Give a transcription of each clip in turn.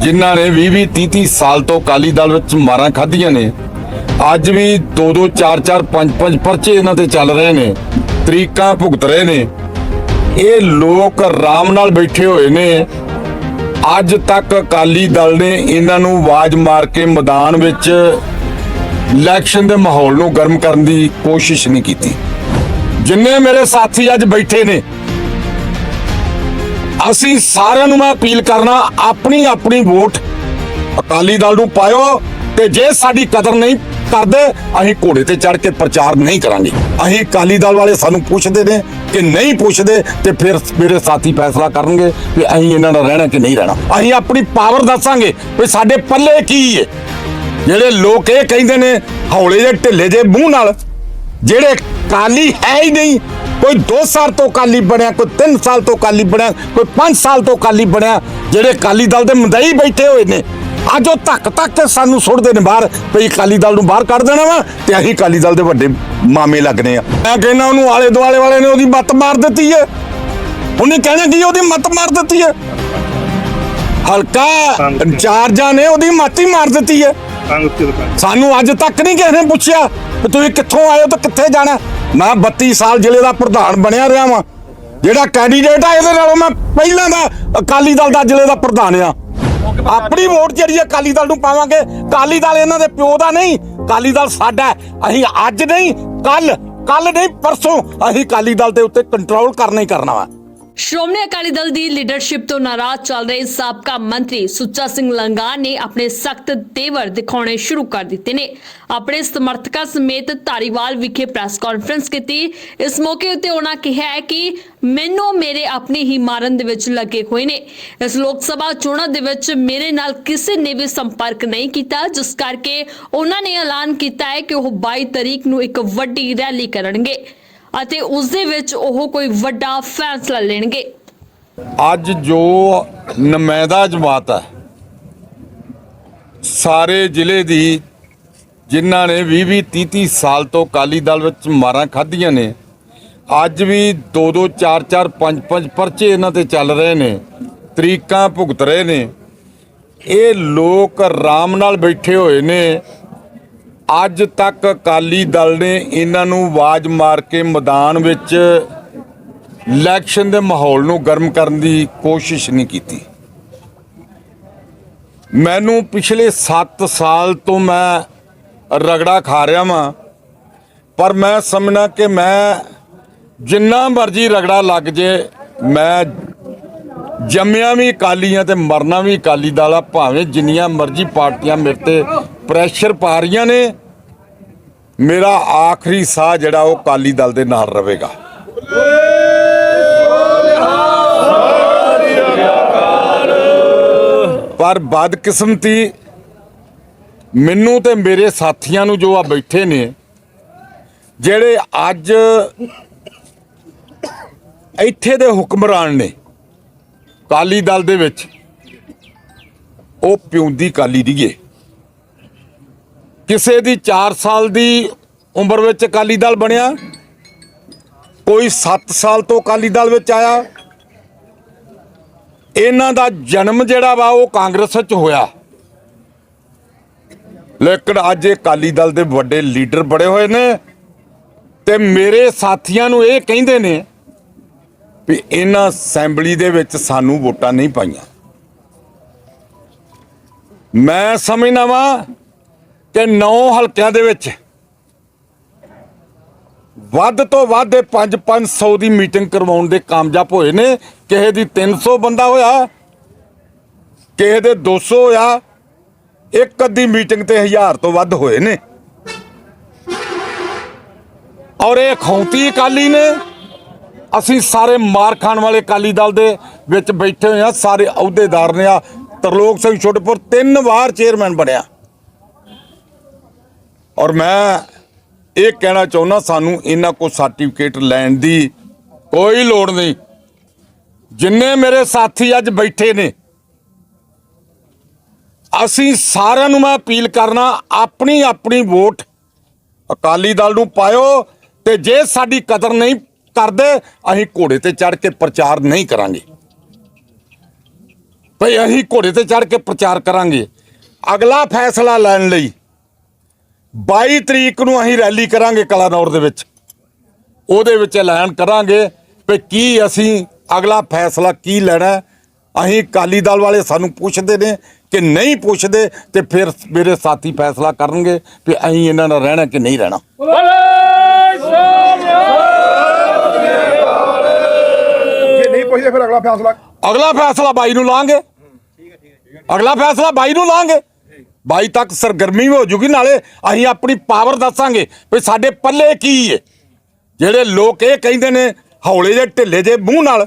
ਜਿਨ੍ਹਾਂ ਨੇ 20 20 30 30 ਸਾਲ ਤੋਂ ਅਕਾਲੀ ਦਲ ਵਿੱਚ ਮਾਰਾਂ ਖਾਧੀਆਂ ਨੇ। ਅੱਜ ਵੀ 2 2 4 4 5 5 ਪਰਚੇ ਇਹਨਾਂ ਤੇ ਚੱਲ ਰਹੇ ਨੇ। ਤਰੀਕਾਂ ਭੁਗਤ ਰਹੇ ਨੇ। ਇਹ ਲੋਕ ਆਰਾਮ ਨਾਲ ਬੈਠੇ ਹੋਏ ਨੇ। ਅੱਜ ਤੱਕ ਅਕਾਲੀ ਦਲ ਨੇ ਇਹਨਾਂ ਨੂੰ ਆਵਾਜ਼ ਮਾਰ ਕੇ ਮੈਦਾਨ ਵਿੱਚ ਇਲੈਕਸ਼ਨ ਦੇ ਮਾਹੌਲ ਨੂੰ ਗਰਮ ਕਰਨ ਦੀ ਕੋਸ਼ਿਸ਼ ਨਹੀਂ ਕੀਤੀ। ਜਿੰਨੇ ਮੇਰੇ ਸਾਥੀ ਅੱਜ ਬੈਠੇ ਨੇ ਅਸੀਂ ਸਾਰਿਆਂ ਨੂੰ ਮੈਂ ਅਪੀਲ ਕਰਨਾ, ਆਪਣੀ ਆਪਣੀ ਵੋਟ ਅਕਾਲੀ ਦਲ ਨੂੰ ਪਾਇਓ ਤੇ ਜੇ ਸਾਡੀ ਕਦਰ ਨਹੀਂ ਕਰਦੇ, ਅਸੀਂ ਘੋੜੇ ਤੇ ਚੜ ਕੇ ਪ੍ਰਚਾਰ ਨਹੀਂ ਕਰਾਂਗੇ। ਅਸੀਂ ਅਕਾਲੀ ਦਲ ਵਾਲੇ ਸਾਨੂੰ ਪੁੱਛਦੇ ਨੇ ਕਿ ਨਹੀਂ ਪੁੱਛਦੇ ਤੇ ਫਿਰ ਮੇਰੇ ਸਾਥੀ ਫੈਸਲਾ ਕਰਨਗੇ ਕਿ ਅਸੀਂ ਇਹਨਾਂ ਨਾਲ ਰਹਿਣਾ ਕਿ ਨਹੀਂ ਰਹਿਣਾ। ਅਸੀਂ ਆਪਣੀ ਪਾਵਰ ਦੱਸਾਂਗੇ ਵੀ ਸਾਡੇ ਪੱਲੇ ਕੀ ਹੈ ਜਿਹੜੇ ਲੋਕ ਇਹ ਕਹਿੰਦੇ ਨੇ, ਹੌਲੇ ਜਿਹੇ ਢਿੱਲੇ ਜਿਹੇ ਮੂੰਹ ਨਾਲ, ਜਿਹੜੇ ਕਾਲੀ ਹੈ ਹੀ ਨਹੀਂ ਕੋਈ 2 ਸਾਲ ਤੋਂ ਕਾਲੀ ਬਣਿਆ ਕੋਈ 3 ਸਾਲ ਤੋਂ ਕਾਲੀ ਬਣਿਆ ਕੋਈ 5 ਸਾਲ ਤੋਂ ਕਾਲੀ ਬਣਿਆ ਜਿਹੜੇ ਕਾਲੀ ਦਲ ਦੇ ਮੰਦਈ ਬੈਠੇ ਹੋਏ ਨੇ। ਅੱਜ ਉਹ ਧੱਕ ਧੱਕ ਸਾਨੂੰ ਸੁੱਟਦੇ ਨੇ ਬਾਹਰ ਭਈ ਕਾਲੀ ਦਲ ਨੂੰ ਬਾਹਰ ਕੱਢ ਦੇਣਾ ਵਾ ਤੇ ਅਸੀਂ ਕਾਲੀ ਦਲ ਦੇ ਵੱਡੇ ਮਾਮੇ ਲੱਗਨੇ ਆ। ਮੈਂ ਕਹਿੰਦਾ ਉਹਨੂੰ ਆਲੇ ਦੁਆਲੇ ਵਾਲੇ ਨੇ ਉਹਦੀ ਮੱਤ ਮਾਰ ਦਿੱਤੀ ਹੈ ਉਹਨੇ ਕਹਿਣਾ ਕਿ ਉਹਦੀ ਮੱਤ ਮਾਰ ਦਿੱਤੀ ਹੈ ਹਲਕਾ ਇੰਚਾਰਜਾਂ ਨੇ ਉਹਦੀ ਮੱਤ ਹੀ ਮਾਰ ਦਿੱਤੀ ਦੁਕਾਨ ਸਾਨੂੰ ਅੱਜ ਤੱਕ ਨਹੀਂ ਕਿਸੇ ਨੇ ਪੁੱਛਿਆ ਕਿ ਤੁਸੀਂ ਕਿੱਥੋਂ ਆਏ ਹੋ ਤੇ ਕਿੱਥੇ ਜਾਣਾ। ਮੈਂ 32 ਸਾਲ ਜ਼ਿਲ੍ਹੇ ਦਾ ਪ੍ਰਧਾਨ ਬਣਿਆ ਰਿਹਾ ਵਾਂ। ਜਿਹੜਾ ਕੈਂਡੀਡੇਟ ਆ, ਇਹਦੇ ਨਾਲੋਂ ਮੈਂ ਪਹਿਲਾਂ ਦਾ ਅਕਾਲੀ ਦਲ ਦਾ ਜ਼ਿਲ੍ਹੇ ਦਾ ਪ੍ਰਧਾਨ ਆ। ਆਪਣੀ ਵੋਟ ਜਿਹੜੀ ਹੈ ਅਕਾਲੀ ਦਲ ਨੂੰ ਪਾਵਾਂਗੇ। ਅਕਾਲੀ ਦਲ ਇਹਨਾਂ ਦੇ ਪਿਓ ਦਾ ਨਹੀਂ, ਅਕਾਲੀ ਦਲ ਸਾਡਾ ਅਸੀਂ ਅੱਜ ਨਹੀਂ ਕੱਲ ਕੱਲ ਨਹੀਂ, ਪਰਸੋਂ ਅਸੀਂ ਅਕਾਲੀ ਦਲ ਦੇ ਉੱਤੇ ਕੰਟਰੋਲ ਕਰਨਾ ਹੀ ਕਰਨਾ ਵਾ। ਸ਼੍ਰੋਮਣੀ ਅਕਾਲੀ ਦਲ ਦੀ ਲੀਡਰਸ਼ਿਪ ਤੋਂ ਨਾਰਾਜ਼ ਚੱਲ ਰਹੇ ਸਾਬਕਾ ਮੰਤਰੀ ਸੁੱਚਾ ਸਿੰਘ ਲੰਗਾ ਨੇ ਆਪਣੇ ਸਖਤ ਤੇਵਰ ਦਿਖਾਉਣੇ ਸ਼ੁਰੂ ਕਰ ਦਿੱਤੇ ਨੇ। ਆਪਣੇ ਸਮਰਥਕਾਂ ਸਮੇਤ ਧਾਰੀਵਾਲ ਵਿਖੇ ਪ੍ਰੈਸ ਕਾਨਫਰੰਸ ਕੀਤੀ। ਇਸ ਮੌਕੇ ਉੱਤੇ ਉਹਨਾਂ ਕਿਹਾ ਹੈ ਕਿ ਮੈਨੂੰ ਮੇਰੇ ਆਪਣੇ ਹੀ ਮਾਰਨ ਦੇ ਵਿੱਚ ਲੱਗੇ ਹੋਏ ਨੇ। ਇਸ ਲੋਕ ਸਭਾ ਚੋਣਾਂ ਦੇ ਵਿੱਚ ਮੇਰੇ ਨਾਲ ਕਿਸੇ ਨੇ ਵੀ ਸੰਪਰਕ ਨਹੀਂ ਕੀਤਾ, ਜਿਸ ਕਰਕੇ ਉਹਨਾਂ ਨੇ ਐਲਾਨ ਕੀਤਾ ਹੈ ਕਿ ਉਹ 22 ਤਰੀਕ ਨੂੰ ਇੱਕ ਵੱਡੀ ਰੈਲੀ ਕਰਨਗੇ। ਅਤੇ ਉਸ ਦੇ ਵਿੱਚ ਉਹ ਕੋਈ ਵੱਡਾ ਫੈਸਲਾ ਲੈਣਗੇ। ਅੱਜ ਜੋ ਨੁਮਾਇੰਦਾ ਜਮਾਤ ਹੈ, ਸਾਰੇ ਜ਼ਿਲ੍ਹੇ ਦੀ ਜਿਨ੍ਹਾਂ ਨੇ 20 20 30 30 ਸਾਲ ਤੋਂ ਅਕਾਲੀ ਦਲ ਵਿੱਚ ਮਾਰਾਂ ਖਾਧੀਆਂ ਨੇ, ਅੱਜ ਵੀ 2 2 4 4 5 5 ਪਰਚੇ ਇਹਨਾਂ ਤੇ ਚੱਲ ਰਹੇ ਨੇ, ਤਰੀਕਾਂ ਭੁਗਤ ਰਹੇ ਨੇ। ਇਹ ਲੋਕ ਆਰਾਮ ਨਾਲ ਬੈਠੇ ਹੋਏ ਨੇ। ਅੱਜ ਤੱਕ ਅਕਾਲੀ ਦਲ ਨੇ ਇਹਨਾਂ ਨੂੰ ਆਵਾਜ਼ ਮਾਰ ਕੇ ਮੈਦਾਨ ਵਿੱਚ ਇਲੈਕਸ਼ਨ ਦੇ ਮਾਹੌਲ ਨੂੰ ਗਰਮ ਕਰਨ ਦੀ ਕੋਸ਼ਿਸ਼ ਨਹੀਂ ਕੀਤੀ। ਮੈਨੂੰ ਪਿਛਲੇ 7 ਸਾਲ ਤੋਂ ਮੈਂ ਰਗੜਾ ਖਾ ਰਿਹਾ ਵਾਂ, ਪਰ ਮੈਂ ਸਮਝਣਾ ਕਿ ਮੈਂ ਜਿੰਨਾ ਮਰਜ਼ੀ ਰਗੜਾ ਲੱਗ ਜੇ, ਮੈਂ ਜੰਮਿਆ ਵੀ ਅਕਾਲੀਆਂ ਤੇ ਮਰਨਾ ਵੀ ਅਕਾਲੀ ਦਲ ਆ, ਭਾਵੇਂ ਜਿੰਨੀਆਂ ਮਰਜ਼ੀ ਪਾਰਟੀਆਂ ਮੇਰੇ ਤੇ ਪ੍ਰੈਸ਼ਰ ਪਾ ਰਹੀਆਂ ਨੇ। ਮੇਰਾ ਆਖਰੀ ਸਾਹ ਜਿਹੜਾ ਉਹ ਅਕਾਲੀ ਦਲ ਦੇ ਨਾਲ ਰਹੇਗਾ ਪਰ ਬਦਕਿਸਮਤੀ ਮੈਨੂੰ ਤੇ ਮੇਰੇ ਸਾਥੀਆਂ ਨੂੰ ਜੋ ਆ ਬੈਠੇ ਨੇ, ਜਿਹੜੇ ਅੱਜ ਇੱਥੇ ਦੇ ਹੁਕਮਰਾਨ ਨੇ ਕਾਲੀ ਦਲ ਦੇ ਵਿੱਚ, ਉਹ ਪਿਉਂਦੀ ਕਾਲੀ ਦੀਏ ਕਿਸੇ ਦੀ 4 ਸਾਲ ਦੀ ਉਮਰ ਵਿੱਚ ਅਕਾਲੀ ਦਲ ਬਣਿਆ, ਕੋਈ 7 ਸਾਲ ਤੋਂ ਅਕਾਲੀ ਦਲ ਵਿੱਚ ਆਇਆ, ਇਹਨਾਂ ਦਾ ਜਨਮ ਜਿਹੜਾ ਵਾ ਉਹ ਕਾਂਗਰਸ ਵਿੱਚ ਹੋਇਆ। ਲੇਕਿਨ ਅੱਜ ਇਹ ਅਕਾਲੀ ਦਲ ਦੇ ਵੱਡੇ ਲੀਡਰ ਬੜੇ ਹੋਏ ਨੇ ਤੇ ਮੇਰੇ ਸਾਥੀਆਂ ਨੂੰ ਇਹ ਕਹਿੰਦੇ ਨੇ ਵੀ ਇਹਨਾਂ ਅਸੈਂਬਲੀ ਦੇ ਵਿੱਚ ਸਾਨੂੰ ਵੋਟਾਂ ਨਹੀਂ ਪਾਈਆਂ। ਮੈਂ ਸਮਝਦਾ ਵਾਂ ਕਿ 9 ਹਲਕਿਆਂ ਦੇ ਵਿੱਚ ਵੱਧ ਤੋਂ ਵੱਧ 5-500 ਦੀ ਮੀਟਿੰਗ ਕਰਵਾਉਣ ਦੇ ਕਾਮਯਾਬ ਹੋਏ ਨੇ। ਕਿਸੇ ਦੀ 300 ਬੰਦਾ ਹੋਇਆ, ਕਿਸੇ ਦੇ 200 ਹੋਇਆ, ਇੱਕ ਅੱਧੀ ਮੀਟਿੰਗ ਤੇ 1000 ਤੋਂ ਵੱਧ ਹੋਏ ਨੇ। ਔਰ ਇਹ ਖੌਂਤੀ ਅਕਾਲੀ ਨੇ। ਅਸੀਂ ਸਾਰੇ ਮਾਰ ਖਾਣ ਵਾਲੇ ਅਕਾਲੀ ਦਲ ਦੇ ਵਿੱਚ ਬੈਠੇ ਹੋਏ ਆ ਸਾਰੇ ਅਹੁਦੇਦਾਰ ਨੇ ਆ। ਤਰਲੋਕ ਸਿੰਘ ਛੋਟੇਪੁਰ ਤਿੰਨ ਵਾਰ ਚੇਅਰਮੈਨ ਬਣਿਆ। ਔਰ ਮੈਂ ਇਹ ਕਹਿਣਾ ਚਾਹੁੰਦਾ, ਸਾਨੂੰ ਇਹਨਾਂ ਕੋ ਸਰਟੀਫਿਕੇਟ ਲੈਣ ਦੀ ਕੋਈ ਲੋੜ ਨਹੀਂ। ਜਿੰਨੇ ਮੇਰੇ ਸਾਥੀ ਅੱਜ ਬੈਠੇ ਨੇ, ਅਸੀਂ ਸਾਰਿਆਂ ਨੂੰ ਮੈਂ ਅਪੀਲ ਕਰਨਾ ਆਪਣੀ ਆਪਣੀ ਵੋਟ ਅਕਾਲੀ ਦਲ ਨੂੰ ਪਾਇਓ ਤੇ ਜੇ ਸਾਡੀ ਕਦਰ ਨਹੀਂ ਕਰਦੇ, ਅਸੀਂ ਘੋੜੇ ਤੇ ਚੜ ਕੇ ਪ੍ਰਚਾਰ ਨਹੀਂ ਕਰਾਂਗੇ। ਭਈ ਅਸੀਂ ਘੋੜੇ ਤੇ ਚੜ ਕੇ ਪ੍ਰਚਾਰ ਕਰਾਂਗੇ। ਅਗਲਾ ਫੈਸਲਾ ਲੈਣ ਲਈ 22 ਤਰੀਕ ਨੂੰ ਅਸੀਂ ਰੈਲੀ ਕਰਾਂਗੇ ਕਲਾਨੌਰ ਦੇ ਵਿੱਚ। ਉਹਦੇ ਵਿੱਚ ਐਲਾਨ ਕਰਾਂਗੇ ਕਿ ਕੀ ਅਸੀਂ ਅਗਲਾ ਫੈਸਲਾ ਕੀ ਲੈਣਾ। ਅਸੀਂ ਕਾਲੀ ਦਲ ਵਾਲੇ ਸਾਨੂੰ ਪੁੱਛਦੇ ਨੇ ਕਿ ਨਹੀਂ ਪੁੱਛਦੇ ਤੇ ਫਿਰ ਮੇਰੇ ਸਾਥੀ ਫੈਸਲਾ ਕਰਨਗੇ ਕਿ ਅਸੀਂ ਇਹਨਾਂ ਨਾਲ ਰਹਿਣਾ ਕਿ ਨਹੀਂ ਰਹਿਣਾ। ਜੇ ਨਹੀਂ ਪੁੱਛਦੇ ਫਿਰ ਅਗਲਾ ਫੈਸਲਾ ਅਗਲਾ ਫੈਸਲਾ ਬਾਈ ਨੂੰ ਲਾਂਗੇ। ਅਗਲਾ ਫੈਸਲਾ ਬਾਈ ਨੂੰ ਲਾਂਗੇ। ਬਾਈ ਤੱਕ ਸਰਗਰਮੀ ਹੋ ਜੂਗੀ, ਨਾਲੇ ਅਸੀਂ ਆਪਣੀ ਪਾਵਰ ਦੱਸਾਂਗੇ ਵੀ ਸਾਡੇ ਪੱਲੇ ਕੀ ਹੈ ਜਿਹੜੇ ਲੋਕ ਇਹ ਕਹਿੰਦੇ ਨੇ, ਹੌਲੇ ਜੇ ਢਿੱਲੇ ਜੇ ਮੂੰਹ ਨਾਲ,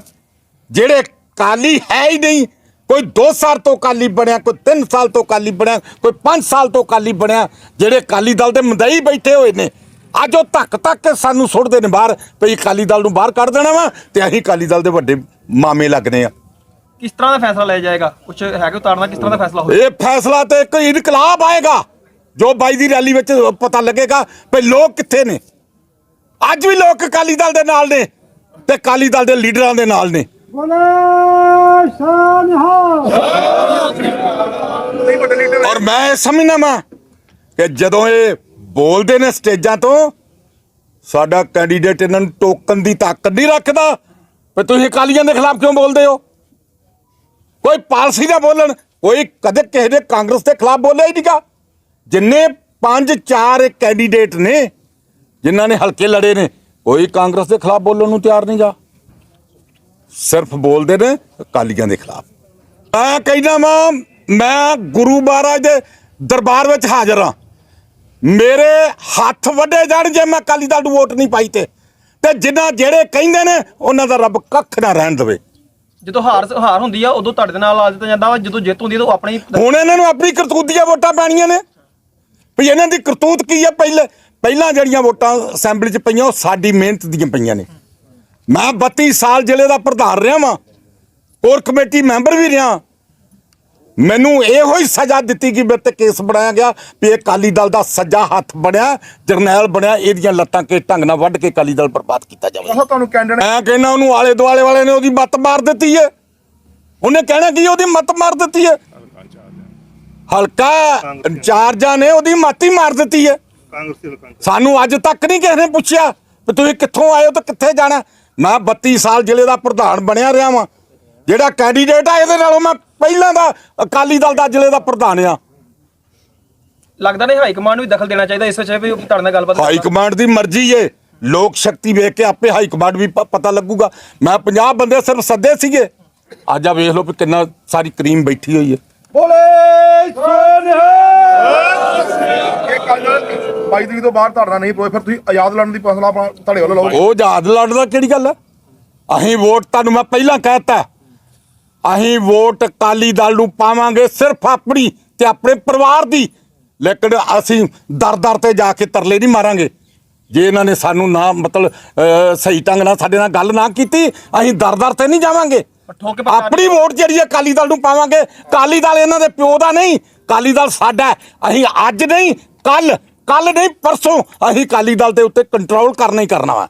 ਜਿਹੜੇ ਕਾਲੀ ਹੈ ਹੀ ਨਹੀਂ, ਕੋਈ 2 ਸਾਲ ਤੋਂ ਕਾਲੀ ਬਣਿਆ, ਕੋਈ 3 ਸਾਲ ਤੋਂ ਕਾਲੀ ਬਣਿਆ, ਕੋਈ 5 ਸਾਲ ਤੋਂ ਕਾਲੀ ਬਣਿਆ, ਜਿਹੜੇ ਕਾਲੀ ਦਲ ਦੇ ਮੰਦਈ ਬੈਠੇ ਹੋਏ ਨੇ, ਅੱਜ ਉਹ ਧੱਕ ਧੱਕ ਕੇ ਸਾਨੂੰ ਸੁੱਟਦੇ ਨੇ ਬਾਹਰ, ਵੀ ਕਾਲੀ ਦਲ ਨੂੰ ਬਾਹਰ ਕੱਢ ਦੇਣਾ ਵਾ, ਤੇ ਅਸੀਂ ਕਾਲੀ ਦਲ ਦੇ ਵੱਡੇ ਮਾਮੇ ਲੱਗਨੇ ਆ। ਕਿਸ ਤਰ੍ਹਾਂ ਦਾ ਫੈਸਲਾ ਲਿਆ ਜਾਏਗਾ? ਕੁਝ ਹੈਗਾ ਉਤਾਰਨਾ ਕਿਸ ਤਰ੍ਹਾਂ ਦਾ ਫੈਸਲਾ ਹੋਏਗਾ? ਇਹ ਫੈਸਲਾ ਤੇ ਇੱਕ ਇਨਕਲਾਬ ਆਏਗਾ, ਜੋ ਬਾਈ ਦੀ ਰੈਲੀ ਵਿੱਚ ਪਤਾ ਲੱਗੇਗਾ ਵੀ ਲੋਕ ਕਿੱਥੇ ਨੇ। ਅੱਜ ਵੀ ਲੋਕ ਅਕਾਲੀ ਦਲ ਦੇ ਨਾਲ ਨੇ ਤੇ ਅਕਾਲੀ ਦਲ ਦੇ ਲੀਡਰਾਂ ਦੇ ਨਾਲ ਨੇ। ਔਰ ਮੈਂ ਇਹ ਸਮਝਦਾ ਵਾਂ ਕਿ ਜਦੋਂ ਇਹ ਬੋਲਦੇ ਨੇ ਸਟੇਜਾਂ ਤੋਂ, ਸਾਡਾ ਕੈਂਡੀਡੇਟ ਇਹਨਾਂ ਨੂੰ ਟੋਕਨ ਦੀ ਤਾਕਤ ਨਹੀਂ ਰੱਖਦਾ। ਵੀ ਤੁਸੀਂ ਅਕਾਲੀਆਂ ਦੇ ਖਿਲਾਫ ਕਿਉਂ ਬੋਲਦੇ ਹੋ? ਕੋਈ ਪਾਲਸੀ ਨਾ ਬੋਲਣ, ਕੋਈ ਕਦੇ ਕਿਸੇ ਨੇ ਕਾਂਗਰਸ ਦੇ ਖਿਲਾਫ ਬੋਲਿਆ ਹੀ ਨਹੀਂਗਾ ਜਿੰਨੇ ਪੰਜ ਚਾਰ ਕੈਂਡੀਡੇਟ ਨੇ, ਜਿਨ੍ਹਾਂ ਨੇ ਹਲਕੇ ਲੜੇ ਨੇ, ਕੋਈ ਕਾਂਗਰਸ ਦੇ ਖਿਲਾਫ ਬੋਲਣ ਨੂੰ ਤਿਆਰ ਨਹੀਂਗਾ ਸਿਰਫ ਬੋਲਦੇ ਨੇ ਅਕਾਲੀਆਂ ਦੇ ਖਿਲਾਫ। ਮੈਂ ਕਹਿੰਦਾ ਵਾਂ, ਮੈਂ ਗੁਰੂ ਮਹਾਰਾਜ ਦੇ ਦਰਬਾਰ ਵਿੱਚ ਹਾਜ਼ਰ ਹਾਂ। ਮੇਰੇ ਹੱਥ ਵੱਡੇ ਜਾਣ ਜੇ ਮੈਂ ਅਕਾਲੀ ਦਲ ਨੂੰ ਵੋਟ ਨਹੀਂ ਪਾਈ ਤੇ। ਤੇ ਜਿਨ੍ਹਾਂ ਜਿਹੜੇ ਕਹਿੰਦੇ ਨੇ, ਉਹਨਾਂ ਦਾ ਰੱਬ ਕੱਖ ਨਾ ਰਹਿਣ ਦੇਵੇ। ਜਦੋਂ ਹਾਰ ਹਾਰ ਹੁੰਦੀ ਆ, ਉਦੋਂ ਤੁਹਾਡੇ ਨਾਲ ਆ ਦਿੱਤਾ ਜਾਂਦਾ ਵਾ, ਜਦੋਂ ਜਿੱਤ ਹੁੰਦੀ ਆ ਤਾਂ ਉਹ ਆਪਣੇ ਹੁਣ ਇਹਨਾਂ ਨੂੰ ਆਪਣੀ ਕਰਤੂਤ ਦੀਆਂ ਵੋਟਾਂ ਪੈਣੀਆਂ ਨੇ। ਵੀ ਇਹਨਾਂ ਦੀ ਕਰਤੂਤ ਕੀ ਆ? ਪਹਿਲੇ, ਪਹਿਲਾਂ ਜਿਹੜੀਆਂ ਵੋਟਾਂ ਅਸੈਂਬਲੀ 'ਚ ਪਈਆਂ, ਉਹ ਸਾਡੀ ਮਿਹਨਤ ਦੀਆਂ ਪਈਆਂ ਨੇ। ਮੈਂ 32 ਸਾਲ ਜ਼ਿਲ੍ਹੇ ਦਾ ਪ੍ਰਧਾਨ ਰਿਹਾ ਵਾਂ। ਹੋਰ ਕਮੇਟੀ ਮੈਂਬਰ ਵੀ ਰਿਹਾ। ਮੈਨੂੰ ਇਹੋ ਹੀ ਸਜ਼ਾ ਦਿੱਤੀ ਕਿ ਮੇਰੇ ਤੇ ਕੇਸ ਬਣਾਇਆ ਗਿਆ ਵੀ ਇਹ ਕਾਲੀ ਦਲ ਦਾ ਸੱਜਾ ਹੱਥ ਬਣਿਆ ਜਰਨੈਲ ਬਣਿਆ ਇਹਦੀਆਂ ਲੱਤਾਂ ਕੇ ਢੰਗ ਨਾਲ ਵੱਢ ਕੇ ਕਾਲੀ ਦਲ ਬਰਬਾਦ ਕੀਤਾ ਜਾਵੇ। ਉਹ ਤੁਹਾਨੂੰ ਕੈਂਡੀਡੇਟ ਮੈਂ ਕਹਿੰਦਾ ਉਹਨੂੰ ਆਲੇ ਦੁਆਲੇ ਵਾਲੇ ਨੇ ਉਹਦੀ ਮੱਤ ਮਾਰ ਦਿੱਤੀ ਏ। ਉਹਨੇ ਕਹਿਣਾ ਕੀ ਉਹਦੀ ਮੱਤ ਮਾਰ ਦਿੱਤੀ ਏ? ਹਲਕਾ ਇੰਚਾਰਜਾਂ ਨੇ ਉਹਦੀ ਮੱਤ ਹੀ ਮਾਰ ਦਿੱਤੀ ਏ। ਸਾਨੂੰ ਅੱਜ ਤੱਕ ਨਹੀਂ ਕਿਸੇ ਨੇ ਪੁੱਛਿਆ ਵੀ ਤੁਸੀਂ ਕਿੱਥੋਂ ਆਏ ਹੋ ਤੇ ਕਿੱਥੇ ਜਾਣਾ। ਮੈਂ 32 ਸਾਲ ਜ਼ਿਲ੍ਹੇ ਦਾ ਪ੍ਰਧਾਨ ਬਣਿਆ ਰਿਹਾ ਵਾਂ। ਜਿਹੜਾ ਕੈਂਡੀਡੇਟ ਆ ਇਹਦੇ ਨਾਲੋਂ ਮੈਂ ਪਹਿਲਾਂ ਦਾ ਅਕਾਲੀ ਦਲ ਦਾ ਜ਼ਿਲ੍ਹੇ ਦਾ ਪ੍ਰਧਾਨ ਆ। ਲੱਗਦਾ ਨਹੀਂ ਹਾਈ ਕਮਾਂਡ ਨੂੰ ਵੀ ਦਖਲ ਦੇਣਾ ਚਾਹੀਦਾ ਇਸ ਵਿੱਚ ਵੀ ਤੁਹਾਡੇ ਨਾਲ ਗੱਲਬਾਤ ਹਾਈ ਕਮਾਂਡ ਦੀ ਮਰਜ਼ੀ ਏ। ਲੋਕ ਸ਼ਕਤੀ ਵੇਖ ਕੇ ਆਪੇ ਹਾਈ ਕਮਾਂਡ ਵੀ ਪਤਾ ਲੱਗੂਗਾ। ਮੈਂ 50 ਬੰਦੇ ਸਿਰਫ ਸੱਦੇ ਸੀਗੇ। ਅੱਜ ਆ ਵੇਖ ਲਓ ਵੀ ਕਿੰਨਾ ਸਾਰੀ ਕਰੀਮ ਬੈਠੀ ਹੋਈ ਏ। ਇਹ ਕੱਲ 22 ਤਰੀਕ ਤੋਂ ਬਾਅਦ ਤੁਹਾਡਾ ਨਹੀਂ ਪੋਏ ਫਿਰ ਤੁਸੀਂ ਆਜ਼ਾਦ ਲੜਨ ਦੀ ਫੈਸਲਾ ਤੁਹਾਡੇ ਵੱਲੋਂ ਲਓਗੇ ਉਹ ਆਜ਼ਾਦ ਲੜਦਾ ਕਿਹੜੀ ਗੱਲ ਹੈ ਅਸੀਂ ਵੋਟ ਤੁਹਾਨੂੰ ਮੈਂ ਪਹਿਲਾਂ ਕਹਿਤਾ ਅਸੀਂ ਵੋਟ ਅਕਾਲੀ ਦਲ ਨੂੰ ਪਾਵਾਂਗੇ ਸਿਰਫ ਆਪਣੀ ਤੇ ਆਪਣੇ ਪਰਿਵਾਰ ਦੀ। ਲੇਕਿਨ ਅਸੀਂ ਦਰ ਦਰ ਤੇ ਜਾ ਕੇ ਤਰਲੇ ਨਹੀਂ ਮਾਰਾਂਗੇ। ਜੇ ਇਹਨਾਂ ਨੇ ਸਾਨੂੰ ਨਾ ਮਤਲਬ ਸਹੀ ਢੰਗ ਨਾਲ ਸਾਡੇ ਨਾਲ ਗੱਲ ਨਾ ਕੀਤੀ ਅਸੀਂ ਦਰ ਦਰ ਤੇ ਨਹੀਂ ਜਾਵਾਂਗੇ। ਆਪਣੀ ਵੋਟ ਜਿਹੜੀ ਹੈ ਅਕਾਲੀ ਦਲ ਨੂੰ ਪਾਵਾਂਗੇ। ਅਕਾਲੀ ਦਲ ਇਹਨਾਂ ਦੇ ਪਿਓ ਦਾ ਨਹੀਂ ਅਕਾਲੀ ਦਲ ਸਾਡਾ। ਅਸੀਂ ਅੱਜ ਨਹੀਂ ਕੱਲ ਕੱਲ ਨਹੀਂ ਪਰਸੋਂ ਅਸੀਂ ਅਕਾਲੀ ਦਲ ਦੇ ਉੱਤੇ ਕੰਟਰੋਲ ਕਰਨਾ ਹੀ ਕਰਨਾ ਵਾ।